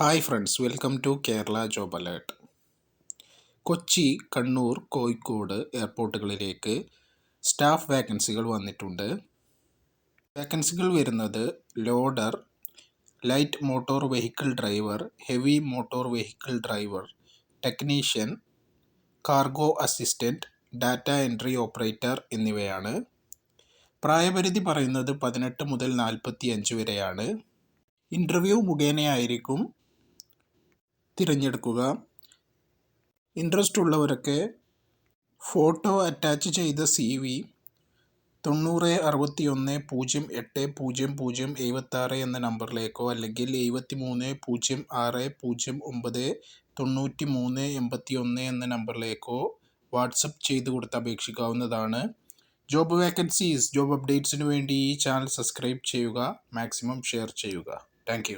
Hi friends welcome to Kerala job alert Kochi Kannur Kozhikode എയർപോർട്ടുകളിലേക്ക് staff വേക്കൻസികൾ വന്നിട്ടുണ്ട്. വേക്കൻസികൾ വരുന്നത് loader light motor vehicle driver heavy motor vehicle driver technician cargo assistant data entry operator എന്നിവയാണ്. പ്രായപരിധി പറയുന്നത് പതിനെട്ട് മുതൽ നാൽപ്പത്തി അഞ്ച് വരെയാണ്. ഇന്റർവ്യൂ മുഖേനയായിരിക്കും തിരഞ്ഞെടുക്കുക. ഇൻട്രസ്റ്റ് ഉള്ളവരൊക്കെ ഫോട്ടോ അറ്റാച്ച് ചെയ്ത സി വി തൊണ്ണൂറ് അറുപത്തി ഒന്ന് പൂജ്യം എട്ട് പൂജ്യം പൂജ്യം എഴുപത്താറ് എന്ന നമ്പറിലേക്കോ അല്ലെങ്കിൽ എഴുപത്തി മൂന്ന് പൂജ്യം ആറ് പൂജ്യം ഒമ്പത് തൊണ്ണൂറ്റി മൂന്ന് എൺപത്തി ഒന്ന് എന്ന നമ്പറിലേക്കോ വാട്സപ്പ് ചെയ്ത് കൊടുത്ത് അപേക്ഷിക്കാവുന്നതാണ്. ജോബ് വേക്കൻസീസ് ജോബ് അപ്ഡേറ്റ്സിന് വേണ്ടി ഈ ചാനൽ സബ്സ്ക്രൈബ് ചെയ്യുക മാക്സിമം ഷെയർ ചെയ്യുക. താങ്ക്